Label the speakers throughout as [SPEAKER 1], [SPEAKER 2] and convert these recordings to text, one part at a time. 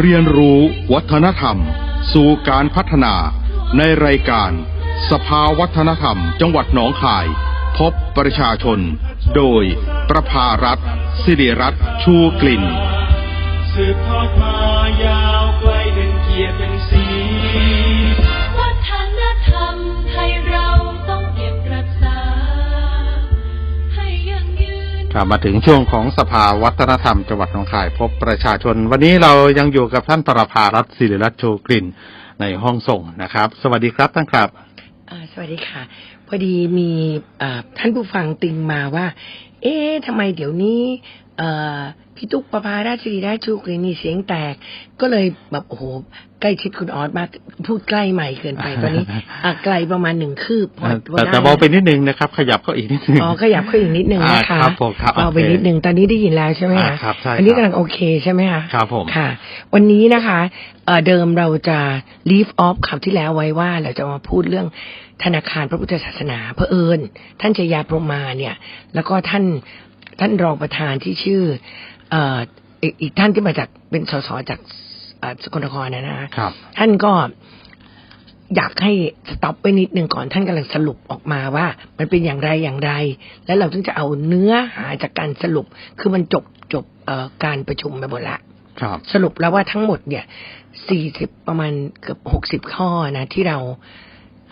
[SPEAKER 1] เรียนรู้วัฒนธรรม สู่การพัฒนาในรายการ สภาวัฒนธรรม จังหวัดหนองคาย พบประชาชน โดยประภารัฐสิริรัตน์ชูกลิ่น
[SPEAKER 2] สืบทอดมายา
[SPEAKER 3] ครับมาถึงช่วงของสภาวัฒนธรรมจังหวัดหนองคาย พบประชาชน วันนี้เรายังอยู่กับท่านประภารัตศิริรัตน์โชกลิ่นในห้องส่งนะครับ สวัสดีครับท่านครับ
[SPEAKER 4] สวัสดีค่ะ พอดีมีท่านผู้ฟังติงมาว่า เอ๊ะทำไมเดี๋ยวนี้ พี่ตุ๊กประภาราชรีราชชูกรีนี่เสียงแตก ก็เลยแบบโอ้โหใกล้ชิดคุณออสมากพูดใกล้ใหม่เกินไปตอนนี้อะไกลประมาณหนึ่งคืบพอพอ
[SPEAKER 3] แต่
[SPEAKER 4] ได้
[SPEAKER 3] แต่เบาไปนิดนึงนะครับ ขยับเข้าอีกนิดนึง
[SPEAKER 4] อ๋อขยับขึ้นอีกนิดนึงนะคะ
[SPEAKER 3] อ่าครับผมครับ
[SPEAKER 4] เบาไป
[SPEAKER 3] โอเค
[SPEAKER 4] นิดนึงตอนนี้ได้ยินแล้วใช่ไหม
[SPEAKER 3] อ่า
[SPEAKER 4] คะ
[SPEAKER 3] ครับใช่
[SPEAKER 4] อันนี้
[SPEAKER 3] ครับ
[SPEAKER 4] กำลังโอเคใช่ไหมคะ
[SPEAKER 3] ครับผม
[SPEAKER 4] ค่ะ วันนี้นะคะเอ่อเดิมเราจะ leave off คราวที่แล้วไว้ว่าเราจะมาพูดเรื่องธนาคารพระพุทธศาสนาเผอิญท่านชยาพรหมาเนี่ย แล้วก็ท่าน ท่านรองประธานที่ชื่อเอ่ออีกอีกท่านที่มาจากเป็นสสจากเอ่อสกลนครนะนะคะ
[SPEAKER 3] ครับ
[SPEAKER 4] ท่านก็อยากให้สต็อปไปนิดหนึ่งก่อนท่านกำลังสรุปออกมาว่า มันเป็นอย่างไรอย่างไร แล้วเราถึงจะเอาเนื้อหาจากการสรุป คือมันจบจบเอ่อการประชุมไปหมดละ
[SPEAKER 3] ครับ
[SPEAKER 4] สรุปแล้วว่าทั้งหมดเนี่ยสี่สิบประมาณเกือบหกสิบข้อนะ ที่เรา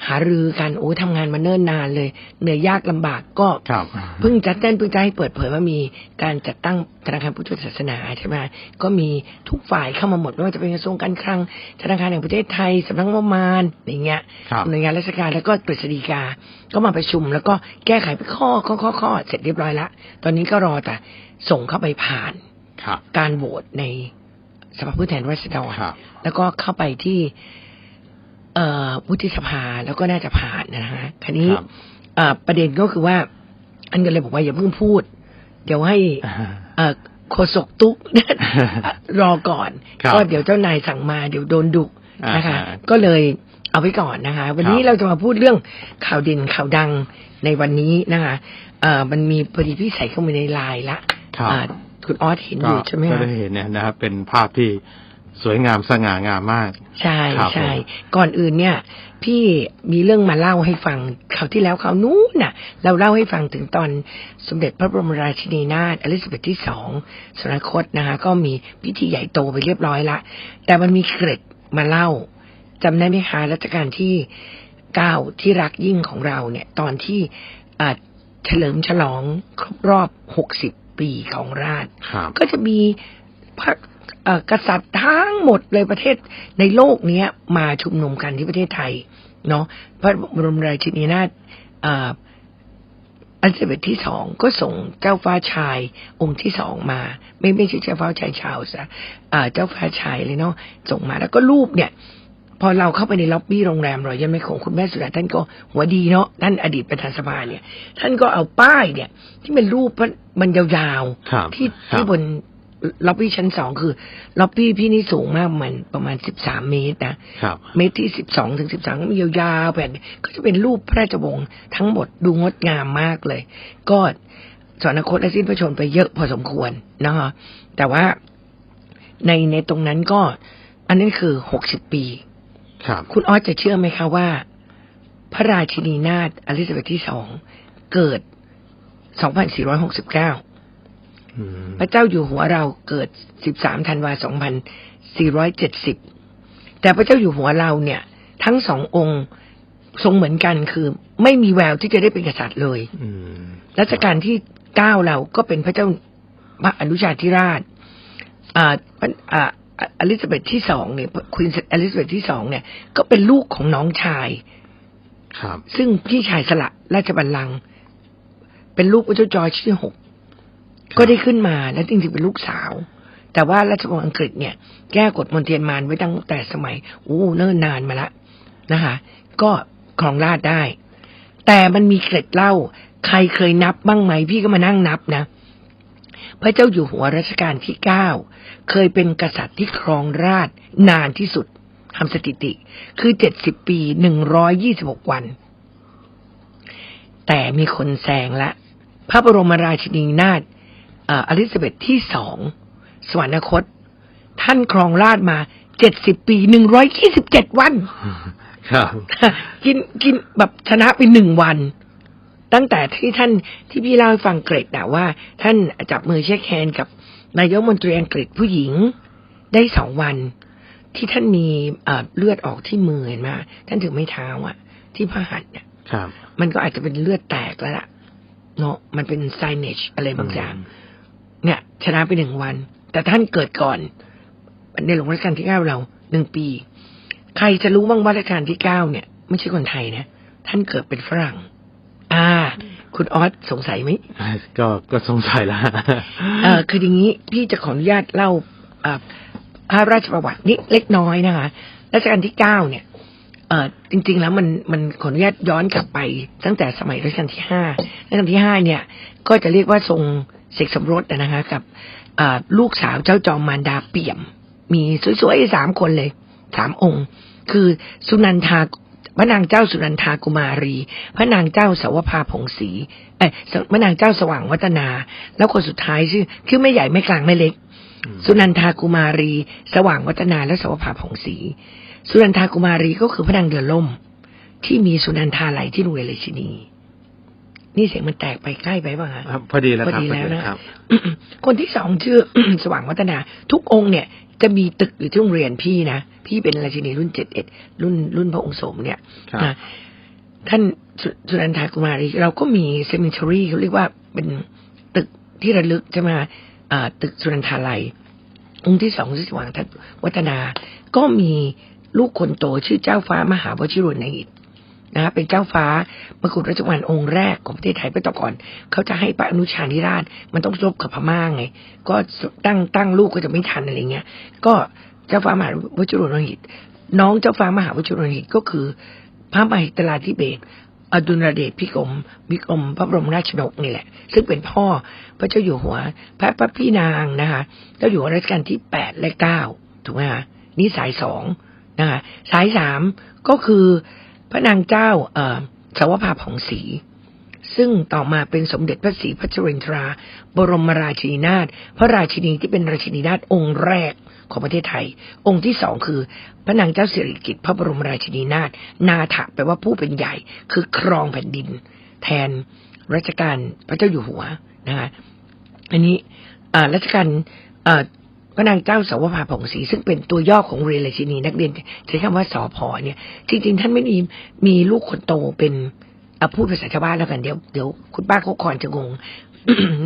[SPEAKER 4] หารือกันโอ้ทำงานมาเนิ่นนานเลย เหนื่อยยากลำบากก็
[SPEAKER 3] ครับ
[SPEAKER 4] เพิ่งจัดเต้นเพิ่งจะให้เปิดเผยว่ามีการจัดตั้งธนาคารพุทธศาสนาใช่ไหมก็มีทุกฝ่ายเข้ามาหมดไม่ว่าจะเป็นกระทรวงการคลังธนาคารแห่งประเทศไทยสำนักงบประมาณอย่างเงี้ย
[SPEAKER 3] ครับ
[SPEAKER 4] หน่วยงานราชการแล้วก็กฤษฎีกา ก็มาประชุม แล้วก็แก้ไขไปข้อข้อข้อข้อเสร็จเรียบร้อยละตอนนี้ก็รอแต่ส่งเข้าไปผ่าน
[SPEAKER 3] ครับ
[SPEAKER 4] การโหวตในสภาผู้แทนราษฎร
[SPEAKER 3] ครับ
[SPEAKER 4] แล้วก็เข้าไปที่ เอ่อวุฒิสภาแล้วก็น่าจะผ่านนะฮะคันนี้
[SPEAKER 3] ครับ
[SPEAKER 4] เอ่อประเด็นก็คือว่า อันก็เลยบอกว่าอย่าเพิ่งพูด เดี๋ยวให้เอ่อโฆษกตุ๊กรอก่อน
[SPEAKER 3] ครับ
[SPEAKER 4] ก็เดี๋ยวเจ้านายสั่งมาเดี๋ยวโดนดุนะคะ
[SPEAKER 3] อ่า
[SPEAKER 4] ก็เลยเอาไว้ก่อนนะคะ วันนี้
[SPEAKER 3] ครับ
[SPEAKER 4] เราจะมาพูดเรื่องข่าวเด่นข่าวดังในวันนี้นะคะเอ่อมันมีพอดีพี่ใส่เข้ามาในไลน์ละ
[SPEAKER 3] ครับ
[SPEAKER 4] อ่าคุณออสเห็นอ
[SPEAKER 3] ก็
[SPEAKER 4] ยู่ใช่ไหม
[SPEAKER 3] ก็
[SPEAKER 4] คะ
[SPEAKER 3] ได้เห็นเนี่ยนะครับเป็นภาพที่ สวยงามสง่างามมาก
[SPEAKER 4] ใช่
[SPEAKER 3] ครับ
[SPEAKER 4] ใช่
[SPEAKER 3] ผม
[SPEAKER 4] ก่อนอื่นเนี่ย พี่มีเรื่องมาเล่าให้ฟังคราวที่แล้วคราวนู้นน่ะ เราเล่าให้ฟังถึงตอนสมเด็จพระบรมราชินีนาถอลิซาเบธที่สองสวรรคตนะคะก็มีพิธีใหญ่โตไปเรียบร้อยละ แต่มันมีเกร็ดมาเล่าจำได้ไหมคะรัชกาลที่เก้าที่รักยิ่งของเราเนี่ย ตอนที่อ่าเฉลิมฉลองครบรอบหกสิบปีของราช
[SPEAKER 3] ครับ
[SPEAKER 4] ก็จะมีพระเอ่อ กษัตริย์ทั้งหมดเลยประเทศในโลกเนี้ย มาชุมนุมกันที่ประเทศไทย เนาะพระบรมราชินีนาถอ่าอันเซเบตที่สองก็ส่งเจ้าฟ้าชายองค์ที่สองมา ไม่ไม่ใช่เจ้าฟ้าชายชาวซะอ่าเจ้าฟ้าชายเลยเนาะส่งมาแล้วก็รูปเนี่ย พอเราเข้าไปในล็อบบี้โรงแรมรอยยันไม่คงคุณแม่สุดาท่านก็หัวดีเนาะท่านอดีตประธานสภาเนี่ย ท่านก็เอาป้ายเนี่ย ที่เป็นรูปมันมันยาวๆ
[SPEAKER 3] ครับ
[SPEAKER 4] ที่
[SPEAKER 3] ครับ
[SPEAKER 4] ที่บน ล็อบบี้ชั้นสองคือล็อบบี้พี่นี่สูงมากเหมือนประมาณสิบสามเมตรนะครับเมตรที่สิบสองถึงสิบสามก็มียาวๆแผ่นก็จะเป็นรูปพระราชวงศ์ทั้งหมดดูงดงามมากเลย ก็สวรรคตและสิ้นพระชนม์ไปเยอะพอสมควรนะคะแต่ว่าในในตรงนั้นก็ อันนั้นคือหกสิบปี
[SPEAKER 3] ครับ
[SPEAKER 4] คุณออสจะเชื่อไหมคะว่า พระราชินีนาถอลิซาเบธที่สองเกิดสองพันสี่ร้อยหกสิบเก้า
[SPEAKER 3] อืม
[SPEAKER 4] พระเจ้าอยู่หัวเราเกิด 13 ธันวา 2470 แต่พระเจ้าอยู่หัวเราเนี่ย ทั้งสององค์ทรงเหมือนกันคือ ไม่มีแววที่จะได้เป็นกษัตริย์เลย
[SPEAKER 3] อืม
[SPEAKER 4] รัชกาลที่เก้าเราก็เป็นพระเจ้าพระอนุชาธิราช อ่าอ่าอลิซาเบธที่สองเนี่ยควีนอลิซาเบธที่สองเนี่ย ก็เป็นลูกของน้องชาย
[SPEAKER 3] ครับ
[SPEAKER 4] ซึ่งพี่ชายสละราชบัลลังก์เป็นลูกพระเจ้าจอร์จที่หก
[SPEAKER 3] ครับ
[SPEAKER 4] ก็ได้ขึ้นมาและจริงๆเป็นลูกสาว แต่ว่าราชวงศ์อังกฤษเนี่ย แก้กฎมนเทียนมานไว้ตั้งแต่สมัยอู้เนิ่นนานมาละนะคะก็ครองราชได้ แต่มันมีเกร็ดเล่า ใครเคยนับบ้างไหมพี่ก็มานั่งนับนะ พระเจ้าอยู่หัวรัชกาลที่เก้าเคยเป็นกษัตริย์ที่ครองราชนานที่สุดทำสถิติ คือเจ็ดสิบปีหนึ่งร้อยยี่สิบหกวัน แต่มีคนแซงละ พระบรมราชินีนาถ อ่าอลิซาเบธที่สองสวรรคต ท่านครองราชย์มาเจ็ดสิบปีหนึ่งร้อยยี่สิบเจ็ดวัน
[SPEAKER 3] ครับ
[SPEAKER 4] กินกินแบบชนะไปหนึ่งวัน ตั้งแต่ที่ท่านที่พี่เล่าให้ฟังเกรดนะว่า ท่านจับมือเช็คแฮนด์กับนายกรัฐมนตรีอังกฤษผู้หญิงได้สองวัน ที่ท่านมีเอ่อเลือดออกที่มือเห็นไหมท่านถือไม่เท้าอะ ที่พระหัตถ์เนี่ย
[SPEAKER 3] ครับ
[SPEAKER 4] มันก็อาจจะเป็นเลือดแตกแล้วล่ะเนาะมันเป็นไซเนชอะไรบางอย่างเนี่ย ชนะไปหนึ่งวัน แต่ท่านเกิดก่อนในหลวงรัชกาลที่เก้าเราหนึ่งปี ใครจะรู้บ้างว่ารัชกาลที่เก้าเนี่ย ไม่ใช่คนไทยนะท่านเกิดเป็นฝรั่ง อ่า คุณออสสงสัยไหม
[SPEAKER 3] ก็ก็สงสัยแล้ว
[SPEAKER 4] เออคืออย่างนี้พี่จะขออนุญาตเล่าเอ่อพระราชประวัตินิดเล็กน้อยนะคะรัชกาลที่เก้าเนี่ยเออจริง ๆ แล้วมันมันขออนุญาตย้อนกลับไป ตั้งแต่สมัยรัชกาลที่ห้ารัชกาลที่ห้าเนี่ย ก็จะเรียกว่าทรง เสกสมรสนะคะ กับลูกสาวเจ้าจอมมารดาเปี่ยม มีสวยๆสามคนเลยสามองค์ คือสุนันทาพระนางเจ้าสุนันทากุมารี พระนางเจ้าสาวภาผงศรีเอ้พระนางเจ้าสว่างวัฒนา แล้วคนสุดท้ายชื่อคือไม่ใหญ่ไม่กลางไม่เล็ก สุนันทากุมารี สว่างวัฒนาและสาวภาผงศรีสุนันทากุมารีก็คือพระนางเดือล่ม ที่มีสุนันทาไหลที่โรงเรียเลชินี นี่เสียงมันแตกไปใกล้ไปป่ะฮะ
[SPEAKER 3] ครับพอดีแล้วครับ
[SPEAKER 4] พอดีแล้วนะ
[SPEAKER 3] ครับ
[SPEAKER 4] คนที่สองชื่อสว่างวัฒนา ทุกองค์เนี่ย จะมีตึกอยู่ที่โรงเรียนพี่นะ พี่เป็นราชินีรุ่นเจ็ดเอ็ดรุ่นรุ่นพระองค์สมเนี่ย
[SPEAKER 3] ครับ
[SPEAKER 4] นะท่านสสุนันทากุมารีเราก็มีเซมิ t ทรีเขาเรียกว่าเป็นตึกที่ระลึกใช่ไหมคะอ่าตึกสุนันทาลัย องค์ที่สองชื่อสว่างทัตวัฒนา ก็มีลูกคนโตชื่อเจ้าฟ้ามหาวชิรุณหิต นะเป็นเจ้าฟ้ามกุฎราชกุมารองค์แรกของประเทศไทยเมื่อก่อน เขาจะให้พระอนุชานิราช มันต้องรบกับพม่าไง ก็ตั้งตั้งลูกก็จะไม่ทันอะไรเงี้ย ก็เจ้าฟ้ามหาวชิรุณหิต น้องเจ้าฟ้ามหาวชิรุณหิตก็คือ พระมหิตลาธิเบศอดุลเดชพิกรมวิกรมพระบรมราชนกนี่แหละ ซึ่งเป็นพ่อพระเจ้าอยู่หัว พระพระพี่นางนะคะเจ้าอยู่หัวรัชกาลที่แปดและเก้าถูกไหมคะนี่สายสองนะคะสายสามก็คือ พระนางเจ้าเอ่อสาวภาผ่องศรีซึ่งต่อมาเป็นสมเด็จพระศรีพัชรินทรา บรมราชินีนาถพระราชินีที่เป็นราชินีนาถองค์แรกของประเทศไทย องค์ที่สองคือ พระนางเจ้าสิริกิติ์พระบรมราชินีนาถนาถะแปลว่าผู้เป็นใหญ่ คือครองแผ่นดิน แทนรัชกาลพระเจ้าอยู่หัวนะคะอันนี้อ่ารัชกาล อ่าพระนางเจ้าสาวภาผ่องศรีซึ่งเป็นตัวย่อของเรียนราชินีนักเรียนใช้คำว่าสอพอเนี่ย จริง ๆ ท่านไม่มีมีลูกคนโตเป็นอะพูดภาษาชาวบ้านแล้วกันเดี๋ยวเดี๋ยวคุณป้าเขาคอนจะงง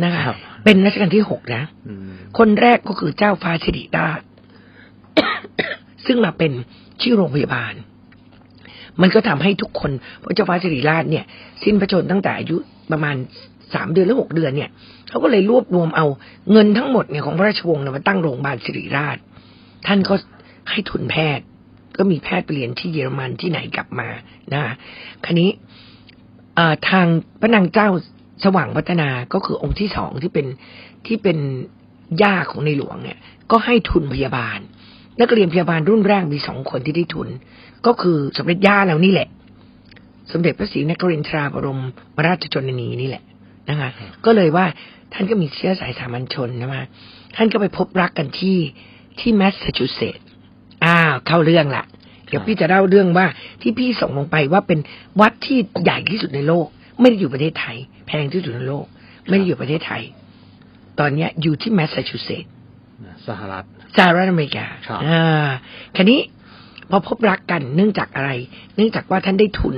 [SPEAKER 4] นะคะ
[SPEAKER 3] ครับ
[SPEAKER 4] เป็นรัชกาลที่หกนะ
[SPEAKER 3] อืม
[SPEAKER 4] คนแรกก็คือเจ้าฟ้าสิริราชซึ่งมาเป็นชื่อโรงพยาบาล มันก็ทำให้ทุกคนเพราะเจ้าฟ้าสิริราชเนี่ย สิ้นพระชนม์ตั้งแต่อายุประมาณ สามเดือนหรือหกเดือนเนี่ยเขาก็เลยรวบรวมเอาเงินทั้งหมดเนี่ยของพระราชวงศ์มาตั้งโรงพยาบาลสิริราช ท่านก็ให้ทุนแพทย์ ก็มีแพทย์ไปเรียนที่เยอรมันที่ไหนกลับมานะคันนี้ทางพระนางเจ้าสว่างวัฒนาก็คือองค์ที่สองที่เป็นที่เป็นย่าของในหลวงเนี่ย ก็ให้ทุนพยาบาล นักเรียนพยาบาลรุ่นแรกมีสองคนที่ได้ทุน ก็คือสมเด็จย่าเรานี่แหละ สมเด็จพระศรีนครินทราบรมราชชนนีนี่แหละ นะคะก็เลยว่าท่านก็มีเชื้อสายสามัญชนนะมาท่านก็ไปพบรักกันที่ที่แมสซาชูเซตส์อ้าวเข้าเรื่องละเดี๋ยวพี่จะเล่าเรื่องว่าที่พี่ส่งลงไปว่าเป็นวัดที่ใหญ่ที่สุดในโลก ไม่ได้อยู่ประเทศไทย แพงที่สุดในโลก ไม่ได้อยู่ประเทศไทย ตอนเนี้ยอยู่ที่แมสซาชูเซตส์
[SPEAKER 3] สหรัฐ
[SPEAKER 4] สหรัฐอเมริกา
[SPEAKER 3] ครับ
[SPEAKER 4] อ่าคันนี้พอพบรักกันเนื่องจากอะไร เนื่องจากว่าท่านได้ทุน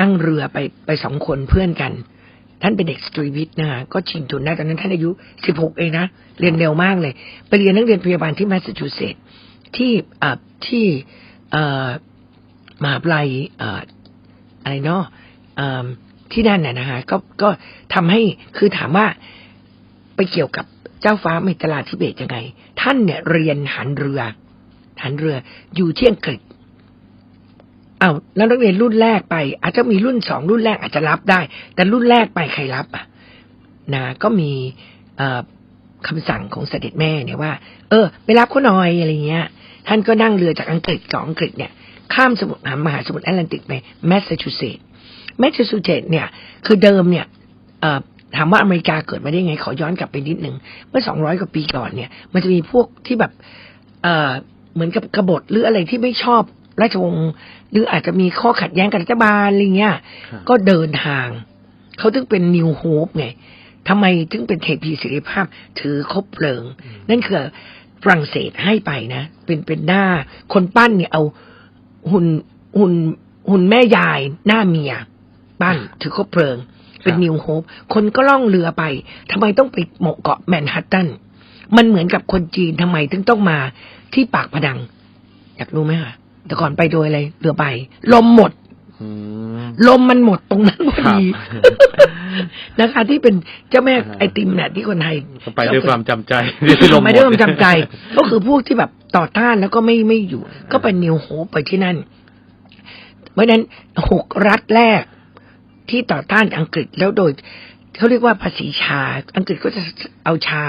[SPEAKER 4] นั่งเรือไปไปสองคนเพื่อนกัน ท่านเป็นเด็กสตรีวิทย์นะฮะก็ชิงทุนได้ตอนนั้นท่านอายุสิบหกเองนะ เรียนเร็วมากเลย ไปเรียนนักเรียนพยาบาลที่แมสซาชูเซตส์ที่อ่าที่อ่อมหาวิทยาลัยอ่ออะไรเนาะเอิ่มที่นั่นน่ะนะคะก็ก็ทำให้คือถามว่าไปเกี่ยวกับเจ้าฟ้ามิตราธิเบศยังไง ท่านเนี่ยเรียนหันเรือหันเรืออยู่ที่อังกฤษ อา้าวแล้วนักเรียนรุ่นแรกไป อาจจะมีรุ่นสองรุ่นแรกอาจจะรับได้ แต่รุ่นแรกไปใครรับอะนะก็มีเอ่อคำสั่งของเสด็จแม่เนี่ยว่า เออ ไปรับเขาหน่อยอะไรเงี้ย ท่านก็นั่งเรือจากอังกฤษจากอังกฤษเนี่ย ข้ามสมุทรมหาสมุทรแอตแลนติกไปแมสซาชูเซตส์แมสซาชูเซตส์เนี่ย คือเดิมเนี่ยถามว่าอเมริกาเกิดมาได้ไง ขอย้อนกลับไปนิดหนึ่งเมื่อสองร้อยกว่าปีก่อนเนี่ย มันจะมีพวกที่แบบ เออเหมือนกับกบฏหรืออะไรที่ไม่ชอบ ราชวงศ์หรืออาจจะมีข้อขัดแย้งกับรัฐบาลอะไรเงี้ย
[SPEAKER 3] ครับ
[SPEAKER 4] ก็เดินทาง เขาถึงเป็นนิวโฮปไงทำไมถึงเป็นเทพีเสรีภาพถือคบเพลิง นั่นคือฝรั่งเศสให้ไปนะ เป็นเป็นหน้า คนปั้นเนี่ยเอาหุ่นหุ่นหุ่นแม่ยายหน้าเมียปั้นถือคบเพลิง เป็น
[SPEAKER 3] ครับ
[SPEAKER 4] นิวโฮปคนก็ล่องเรือไปทำไมต้องไปหมกเกาะแมนฮัตตันมันเหมือนกับคนจีนทำไมถึงต้องมาที่ปากพดัง อยากรู้ไหมคะ แต่ก่อนไปโดยอะไรเรือใบ ลมหมด
[SPEAKER 3] อืม
[SPEAKER 4] ลมมันหมดตรงนั้นพอดี
[SPEAKER 3] ครับ
[SPEAKER 4] นะคะ ที่เป็นเจ้าแม่
[SPEAKER 3] อ่า
[SPEAKER 4] ไอติมเนี่ยที่คนไทย
[SPEAKER 3] ก็ไปด้วยความจำใจ
[SPEAKER 4] ไม่ได้ความจำใจ ก็คือพวกที่แบบต่อต้านแล้วก็ไม่ไม่อยู่ ก็เป็นนิวโฮปไปที่นั่น เพราะฉะนั้นหกรัฐแรกที่ต่อต้านอังกฤษแล้วโดย เขาเรียกว่าภาษีชา อังกฤษก็จะเอาชา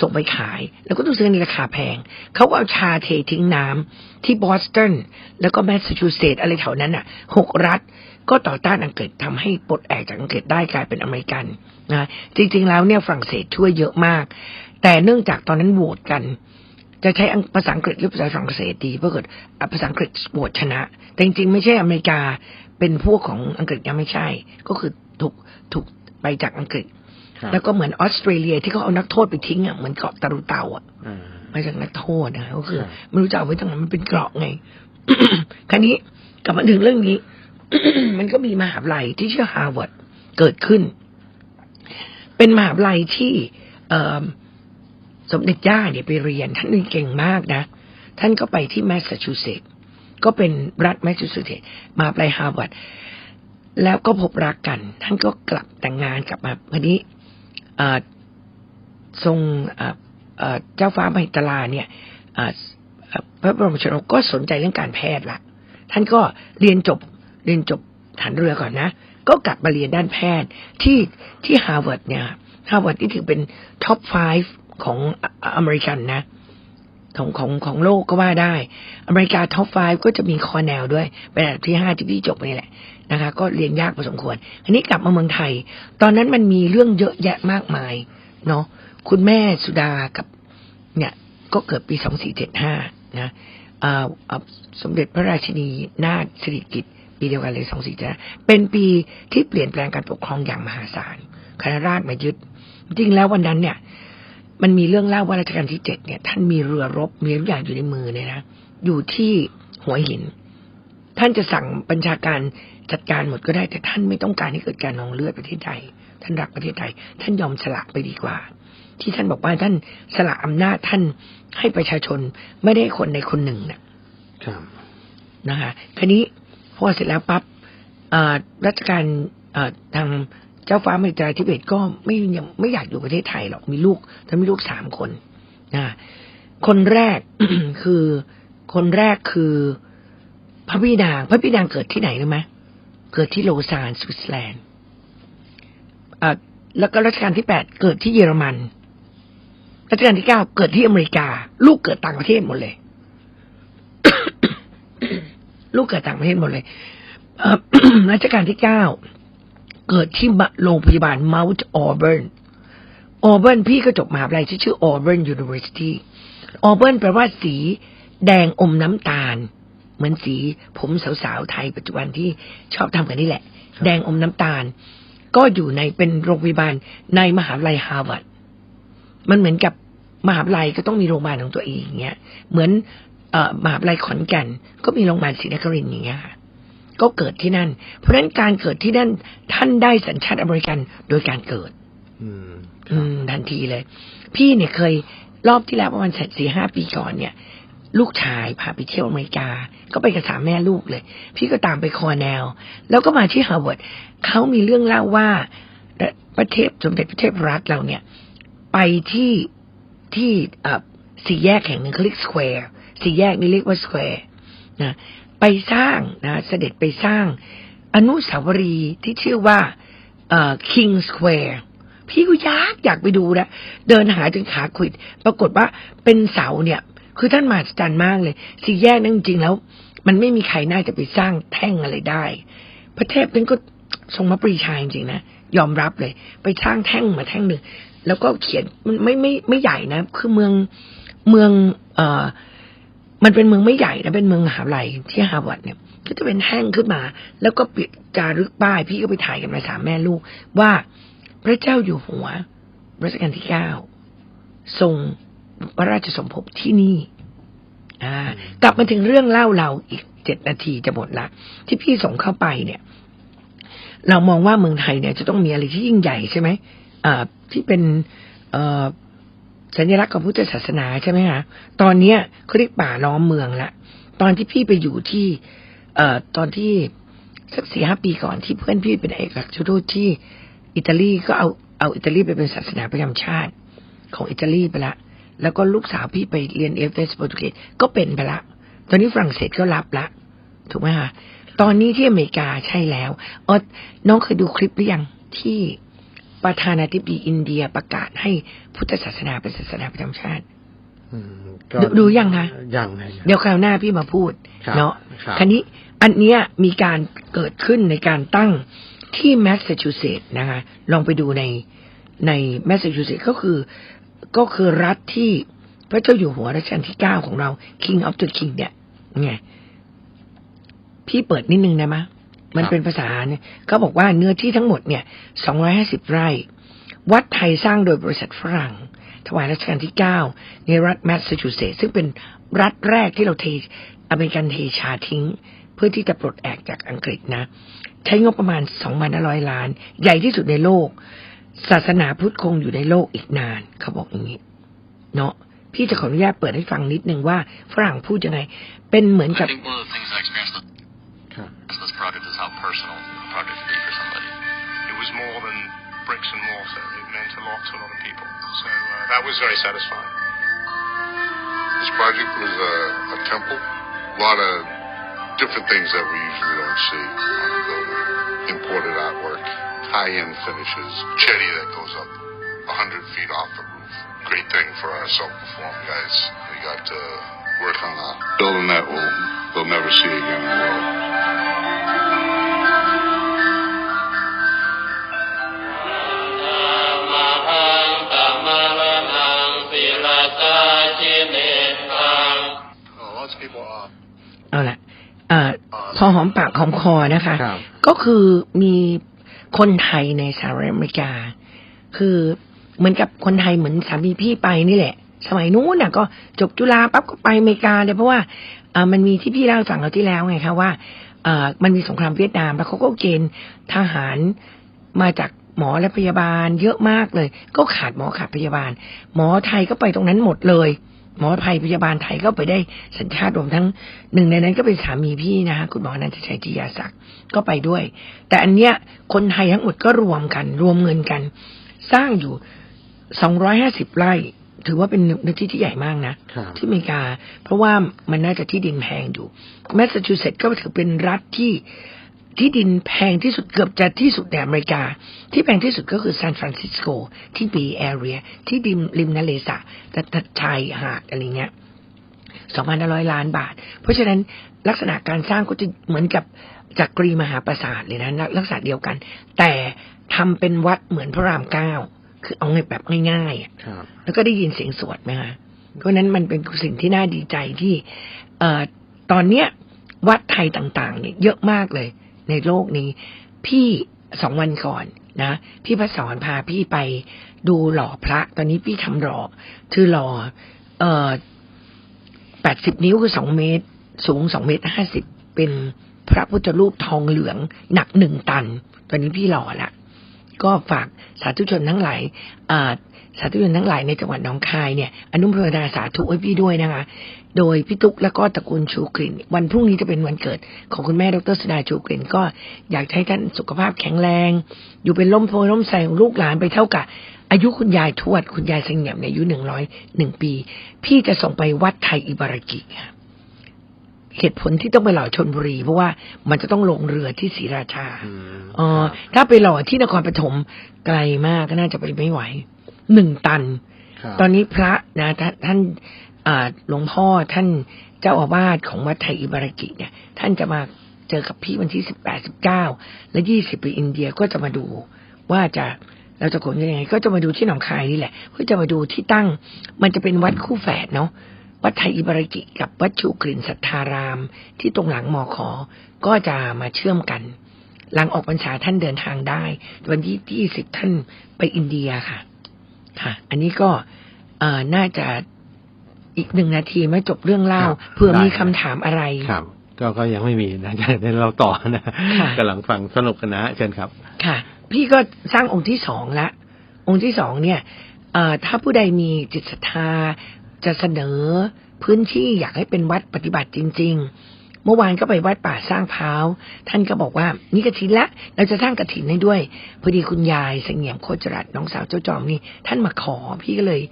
[SPEAKER 4] ส่งไปขาย แล้วก็ต้องซื้อในราคาแพง เขาก็เอาชาเททิ้งน้ำที่บอสตันแล้วก็แมสซาชูเซตส์อะไรแถวนั้นอะหกรัฐก็ต่อต้านอังกฤษทำให้ปลดแอกจากอังกฤษได้กลายเป็นอเมริกันนะจริง ๆ แล้วเนี่ยฝรั่งเศสช่วยเยอะมาก แต่เนื่องจากตอนนั้นโหวตกัน จะใช้ภาษาอังกฤษหรือภาษาฝรั่งเศสดีเพราะเกิดภาษาอังกฤษโหวตชนะ แต่จริงๆไม่ใช่อเมริกาเป็นพวกของอังกฤษยังไม่ใช่ ก็คือถูกถูก ไปจากอังกฤษ
[SPEAKER 3] ครับ
[SPEAKER 4] แล้วก็เหมือนออสเตรเลียที่เขาเอานักโทษไปทิ้งอะเหมือนเกาะตะรุเตาอะ
[SPEAKER 3] อ่า
[SPEAKER 4] มาจากนักโทษนะก็คือ
[SPEAKER 3] ครับ
[SPEAKER 4] ไม่รู้จะเอาไว้ตรงไหนมันเป็นเกราะไงคราวนี้กลับมาถึงเรื่องนี้ มันก็มีมหาวิทยาลัยที่ชื่อฮาร์วาร์ดเกิดขึ้น เป็นมหาวิทยาลัยที่เอ่อสมเด็จย่าเนี่ยไปเรียน ท่านเรียนเก่งมากนะ ท่านก็ไปที่แมสซาชูเซตส์ก็เป็นรัฐแมสซาชูเซตส์มาไปฮาร์วาร์ด แล้วก็พบรักกัน ท่านก็กลับแต่งงานกลับมาวันนี้เอ่อทรงเจ้าฟ้ามหิตลาเนี่ยพระบรมชนกก็สนใจเรื่องการแพทย์ละท่านก็เรียนจบเรียนจบฐานเรือก่อนนะ ก็กลับมาเรียนด้านแพทย์ที่ที่ฮาร์วาร์ดเนี่ยฮาร์วาร์ดที่ถือเป็นท็อป 5 ของอเมริกันนะของของของโลกก็ว่าได้ อเมริกาท็อป 5 ก็จะมีคอแนลด้วยเป็นอันดับที่5ที่พี่จบไปนี่แหละ นะคะ ก็เรียนยากพอสมควร อันนี้กลับมาเมืองไทย ตอนนั้นมันมีเรื่องเยอะแยะมากมายเนาะคุณแม่สุดากับ เนี่ยก็เกิดปี2475นะอ่าอ่าสมเด็จพระราชินีนาถสิริกิติ์ปีเดียวกันเลย2475เป็นปีที่เปลี่ยนแปลงการปกครองอย่างมหาศาลคณะราษฎรมายึด จริงแล้ววันนั้นเนี่ย มันมีเรื่องเล่าว่ารัชกาลที่เจ็ดเนี่ย ท่านมีเรือรบมีทุกอย่างอยู่ในมือเนี่ยนะอยู่ที่หัวหิน ท่านจะสั่งบัญชาการ จัดการหมดก็ได้แต่ท่านไม่ต้องการให้เกิดการนองเลือดประเทศไทย ท่านรักประเทศไทย ท่านยอมสละไปดีกว่า ที่ท่านบอกว่าท่านสละอำนาจท่านให้ประชาชนไม่ได้คนในคนหนึ่งน่ะ
[SPEAKER 3] ครับ
[SPEAKER 4] นะคะทีนี้พอเสร็จแล้วปั๊บอ่ารัชการอ่าทางเจ้าฟ้ามหิตราธิเบศก็ไม่ยังไม่อยากอยู่ประเทศไทยหรอกมีลูกท่านมีลูกสามคนนะคนแรกคือคนแรกคือพระพี่นาง พระพี่นางเกิดที่ไหนรู้ไหม เกิดที่โลซานสวิตเซอร์แลนด์แล้วก็รัชกาลที่แปดเกิดที่เยอรมัน รัชกาลที่เก้าเกิดที่อเมริกา ลูกเกิดต่างประเทศหมดเลย ลูกเกิดต่างประเทศหมดเลยรัชกาลที่เก้าเกิดที่โรงพยาบาล Mount Auburn Auburn พี่ก็จบมหาวิทยาลัยที่ชื่อ Auburn University Auburn แปลว่าสีแดงอมน้ำตาล เหมือนสีผมสาวๆไทยปัจจุบันที่ชอบทำกันนี่แหละ แดงอมน้ำตาล ก็อยู่ในเป็นโรงพยาบาลในมหาวิทยาลัยฮาร์วาร์ดมันเหมือนกับมหาวิทยาลัยก็ต้องมีโรงพยาบาลของตัวเองอย่างเงี้ย เหมือนเอ่อมหาวิทยาลัยขอนแก่น ก็มีโรงพยาบาลศรีนครินทร์อย่างเงี้ยค่ะก็เกิดที่นั่น เพราะฉะนั้นการเกิดที่นั่นท่านได้สัญชาติอเมริกันโดยการเกิด
[SPEAKER 3] อืม
[SPEAKER 4] อืมทันทีเลย พี่เนี่ยเคยรอบที่แล้วประมาณสี่ห้าปีก่อนเนี่ย ลูกชายพาไปเที่ยวอเมริกา ก็ไปกับสามแม่ลูกเลย พี่ก็ตามไปคอร์เนล แล้วก็มาที่ฮาร์วาร์ดเขามีเรื่องเล่าว่าประเทศสมเด็จพระเทพรัฐเราเนี่ย ไปที่ที่อ่อสี่แยกแห่งหนึ่งเขาเรียกสแควร์สี่แยกนี้เรียกว่าสแควร์นะไปสร้างนะเสด็จไปสร้างอนุสาวรีย์ที่ชื่อว่าเอ่อ King Square พี่ก็อยากอยากไปดูนะ เดินหาจนขาขวิด ปรากฏว่าเป็นเสาเนี่ย คือท่านมหัศจรรย์มากเลยสี่แยกนั้นจริงๆแล้ว มันไม่มีใครน่าจะไปสร้างแท่งอะไรได้ พระเทพนั้นก็ทรงพระปรีชาจริงๆนะยอมรับเลย ไปสร้างแท่งมาแท่งหนึ่งแล้วก็เขียนมันไม่ไม่ไม่ใหญ่นะ คือเมืองเมือง เอ่อ มันเป็นเมืองไม่ใหญ่นะเป็นเมืองมหาลัยที่ฮาร์วาร์ดเนี่ย ก็จะเป็นแห้งขึ้นมา แล้วก็ปิดจารึกป้าย พี่ก็ไปถ่ายกันมาสามแม่ลูก ว่าพระเจ้าอยู่หัวรัชกาลที่เก้าทรง พระราชสมภพที่นี่อ่ากลับมาถึงเรื่องเล่าเราอีกเจ็ดนาทีจะหมดละ ที่พี่ส่งเข้าไปเนี่ย เรามองว่าเมืองไทยเนี่ย จะต้องมีอะไรที่ยิ่งใหญ่ใช่ไหมอ่าที่เป็นเอ่อสัญลักษณ์ของพุทธศาสนาใช่ไหมคะตอนเนี้ยเขาเรียกป่าล้อมเมืองละตอนที่พี่ไปอยู่ที่ เอ่อตอนที่สักสี่ห้าปีก่อนที่เพื่อนพี่เป็นเอกอัครราชทูตที่อิตาลีก็เอาเอาอิตาลีไปเป็นศาสนาประจำชาติของอิตาลีไปละ แล้วก็ลูกสาวพี่ไปเรียนเอฟเอสโปรตุเกสก็เป็นไปละ ตอนนี้ฝรั่งเศสก็รับละ ถูกไหมคะตอนนี้ที่อเมริกาใช่แล้วเออน้องเคยดูคลิปหรือยังที่ประธานาธิบดีอินเดียประกาศให้พุทธศาสนาเป็นศาสนาประจำชาติ
[SPEAKER 3] อืมก็
[SPEAKER 4] ดูดูยังคะ
[SPEAKER 3] ยังไง
[SPEAKER 4] เดี๋ยวคราวหน้าพี่มาพูด
[SPEAKER 3] ครับ
[SPEAKER 4] เนาะ
[SPEAKER 3] ครับ
[SPEAKER 4] คันนี้อันเนี้ยมีการเกิดขึ้นในการตั้งที่แมสซาชูเซตส์นะคะ ลองไปดูในในแมสซาชูเซตส์ก็คือ ก็คือรัฐที่พระเจ้าอยู่หัวรัชกาลที่เก้าของเรา King of the King เนี่ยไงพี่เปิดนิดนึงนะมะ มันเป็นภาษาเนี่ยเขาบอกว่าเนื้อที่ทั้งหมดเนี่ย250ไร่ วัดไทยสร้างโดยบริษัทฝรั่ง ถวายรัชกาลที่9ในรัฐแมสซาชูเซตส์ซึ่งเป็นรัฐแรกที่เราเทอเมริกันเทชาทิ้ง เพื่อที่จะปลดแอกจากอังกฤษนะ ใช้งบประมาณ2,500ล้าน ใหญ่ที่สุดในโลก ศาสนาพุทธคงอยู่ในโลกอีกนาน เขาบอกอย่างนี้ เนาะพี่จะขออนุญาตเปิดให้ฟังนิดนึงว่าฝรั่งพูดยังไง เป็นเหมือนกับ
[SPEAKER 5] I think one of the things I experienced with
[SPEAKER 3] ครับ
[SPEAKER 5] this project is how personal the project can be for somebody.
[SPEAKER 6] It was more than bricks and mortar. It meant a lot to a lot of people. So uh, that was very satisfying.
[SPEAKER 7] This project was a, a temple. A lot of different things that we usually don't see on a building. Imported artwork, high-end finishes, jetty that goes up 100 feet off the roof. Great thing for our self-perform guys. We got to work on a building that will they'll never see again in the world.
[SPEAKER 2] มหังตัมมรณังศิลาสาชิเนตัง
[SPEAKER 7] Oh, lots of people are
[SPEAKER 4] เอาละเอ่อพอหอมปากหอมคอนะคะ
[SPEAKER 3] ครับ
[SPEAKER 4] ก็คือมี คนไทยในสหรัฐอเมริกา คือเหมือนกับคนไทยเหมือนสามีพี่ไปนี่แหละ สมัยนู้นน่ะ ก็จบจุฬาปั๊บก็ไปอเมริกาเลยเพราะว่าเออมันมีที่พี่เล่าให้ฟังเราที่แล้วไงคะว่าเออมันมีสงครามเวียดนาม แล้วเขาก็เกณฑ์ทหารมาจากหมอและพยาบาลเยอะมากเลย ก็ขาดหมอขาดพยาบาล หมอไทยก็ไปตรงนั้นหมดเลย หมอไทยพยาบาลไทยก็ไปได้สัญชาติรวมทั้งหนึ่งในนั้นก็เป็นสามีพี่นะคะคุณหมอนันทชัยจิยาศักดิ์ก็ไปด้วย แต่อันเนี้ยคนไทยทั้งหมดก็รวมกัน รวมเงินกัน สร้างอยู่สองร้อยห้าสิบไร่ถือว่าเป็นเนื้อที่ที่ใหญ่มากนะ
[SPEAKER 3] ครับ
[SPEAKER 4] ที่อเมริกา เพราะว่ามันน่าจะที่ดินแพงอยู่แมสซาชูเซตส์ก็ถือเป็นรัฐที่ ที่ดินแพงที่สุดเกือบจะที่สุดในอเมริกา ที่แพงที่สุดก็คือซานฟรานซิสโกที่บีแอเรียที่ริมริมทะเลสาบแต่ชายหาดอะไรเงี้ย2,500ล้านบาท เพราะฉะนั้นลักษณะการสร้างก็จะเหมือนกับจักรีมหาปราสาทเลยนะลักษณะเดียวกัน แต่ทำเป็นวัดเหมือนพระรามเก้าคือเอาไงแบบง่ายๆอะ
[SPEAKER 3] ครับ
[SPEAKER 4] แล้วก็ได้ยินเสียงสวดไหมคะเพราะฉะนั้นมันเป็นสิ่งที่น่าดีใจที่ เอ่อตอนเนี้ยวัดไทยต่างๆเนี่ยเยอะมากเลย ในโลกนี้ พี่สองวันก่อนนะพี่พระสอนพาพี่ไปดูหล่อพระ ตอนนี้พี่ทำหล่อคือหล่อ เอ่อแปดสิบนิ้วคือสองเมตร สูงสองเมตรห้าสิบเป็นพระพุทธรูปทองเหลือง หนักหนึ่งตัน ตอนนี้พี่หล่อละก็ฝากสาธุชนทั้งหลายสาธุชนทั้งหลายในจังหวัดหนองคายเนี่ยอนุโมทนาสาธุให้พี่ด้วยนะคะ โดยพี่ตุ๊กแล้วก็ตระกูลชูกลิ่นวันพรุ่งนี้จะเป็นวันเกิดของคุณแม่ดรสุดาชูกลิ่นก็อยากให้ท่านสุขภาพแข็งแรง อยู่เป็นล่มโพล่มใสของลูกหลานไปเท่ากับอายุคุณยายทวด คุณยายเสงี่ยมเนี่ยอายุหนึ่งร้อยหนึ่งปี พี่จะส่งไปวัดไทยอิบารากิค่ะเหตุผลที่ต้องไปหล่อชนบุรี เพราะว่ามันจะต้องลงเรือที่ศรีราชา
[SPEAKER 3] อืม
[SPEAKER 4] อ๋อถ้าไปหล่อที่นครปฐมไกลมากก็น่าจะไปไม่ไหวหนึ่งตัน
[SPEAKER 3] ครับ
[SPEAKER 4] ตอนนี้พระนะท่าน ท่านอ่าหลวงพ่อท่านเจ้าอาวาสของวัดไทยอิบารากิเนี่ย ท่านจะมาเจอกับพี่วันที่สิบแปดสิบเก้าและยี่สิบไปอินเดียก็จะมาดูว่าจะเราจะขนกันยังไง ก็จะมาดูที่หนองคายนี่แหละเพื่อจะมาดูที่ตั้ง มันจะเป็นวัดคู่แฝดเนาะวัดไทยอิบารากิกับวัดชูกลิ่นสัทธาราม ที่ตรงหลังมอขอก็จะมาเชื่อมกัน หลังออกพรรษาท่านเดินทางได้ วันที่ที่สิบท่านไปอินเดียค่ะ ค่ะ อันนี้ก็น่าจะ อีกหนึ่งนาทีไม่จบเรื่องเล่า
[SPEAKER 3] ครับ
[SPEAKER 4] เผื่อ
[SPEAKER 3] ได้
[SPEAKER 4] มี
[SPEAKER 3] ครั
[SPEAKER 4] คำ
[SPEAKER 3] บ
[SPEAKER 4] ถามอะไร
[SPEAKER 3] ครับก็ก็ยังไม่มีนะจะได้เราต่อนะ
[SPEAKER 4] ค่ะ
[SPEAKER 3] กำลังฟังสนุกกันนะเชิญครับ
[SPEAKER 4] ค่ะ พี่ก็สร้างองค์ที่สองละ องค์ที่สองเนี่ยเอ่อถ้าผู้ใดมีจิตศรัทธาจะเสนอพื้นที่อยากให้เป็นวัดปฏิบัติจริง ๆ เมื่อวานก็ไปวัดป่าสร้างพร้าว ท่านก็บอกว่านี่กระถินละ เราจะสร้างกระถินให้ด้วยพอดีคุณยายเสงี่ยมโคจรัตน้องสาวเจ้าจอมนี่ท่านมาขอพี่ก็เลย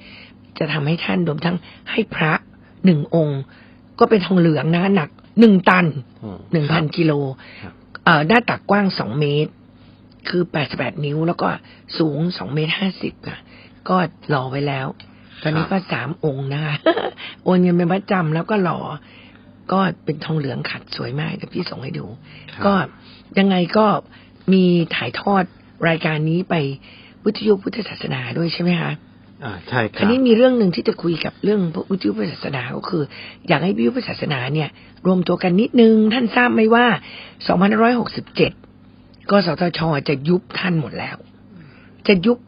[SPEAKER 4] จะทำให้ท่านรวมทั้งให้พระหนึ่งองค์ ก็เป็นทองเหลืองนะหนักหนึ่งตัน
[SPEAKER 3] อืม
[SPEAKER 4] หนึ่งพันกิโล
[SPEAKER 3] ครับ
[SPEAKER 4] เอ่อหน้าตักกว้างสองเมตร คือแปดสิบแปดนิ้ว แล้วก็สูงสองเมตรห้าสิบค่ะ ก็หล่อไว้แล้ว ตอนนี้ก็สามองค์นะคะโอนเงินเป็นประจำแล้วก็หล่อก็เป็นทองเหลืองขัดสวยมากเดี๋ยวพี่ส่งให้ดู
[SPEAKER 3] ครับ
[SPEAKER 4] ก็ยังไงก็มีถ่ายทอดรายการนี้ไปวิทยุพุทธศาสนาด้วยใช่ไหมคะ
[SPEAKER 3] อ่าใช่ครั
[SPEAKER 4] ราว
[SPEAKER 3] บ
[SPEAKER 4] นี้มีเรื่องหนึ่งที่จะคุยกับเรื่องพวกวิทยุศาสนาก็คือ อยากให้วิทยุศาสนาเนี่ย รวมตัวกันนิดนึง ท่านทราบไหมว่า 2567 กสทช จะยุบท่านหมดแล้ว จะยุบ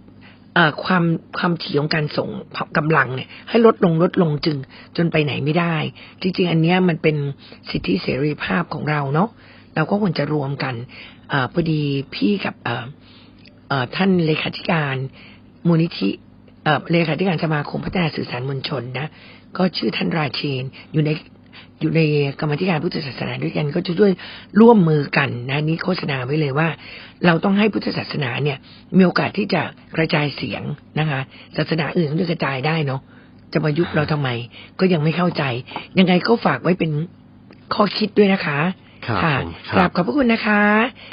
[SPEAKER 4] ความความถี่ของการส่งกำลังเนี่ย ให้ลดลงลดลงจึง จนไปไหนไม่ได้ จริง ๆ อันเนี้ยมันเป็นสิทธิเสรีภาพของเราเนาะเราก็ควรจะรวมกันอพอดีพี่กับเออเออท่านเลขาธิการมูลนิธิ เลขาธิการสมาคมพัฒนาสื่อสารมวลชนนะ ก็ชื่อท่านราเชนอยู่ในอยู่ในกรรมธิการพุทธศาสนาด้วยกันก็จะด้วยร่วมมือกันนะนี่โฆษณาไว้เลยว่า เราต้องให้พุทธศาสนาเนี่ย มีโอกาสที่จะกระจายเสียงนะคะ ศาสนาอื่นก็กระจายได้เนาะจะมายุบเราทำไม ก็ยังไม่เข้าใจ ยังไงก็ฝากไว้เป็นข้อคิดด้วยนะคะ
[SPEAKER 3] ครับ
[SPEAKER 4] ค่ะ
[SPEAKER 3] ผม
[SPEAKER 4] กราบขอบพระคุณนะคะ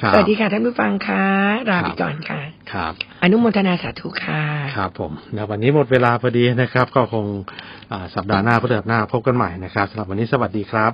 [SPEAKER 3] ครับ
[SPEAKER 4] สวัสดีค่ะท่านผู้ฟังค่ะลาไปก่อนค่ะ
[SPEAKER 3] ครับ
[SPEAKER 4] อนุโมทนาสาธุค่ะ
[SPEAKER 3] ครับผมนะวันนี้หมดเวลาพอดีนะครับ ก็คงอ่าสัปดาห์หน้าพฤหัสหน้าพบกันใหม่นะครับสำหรับวันนี้สวัสดีครับ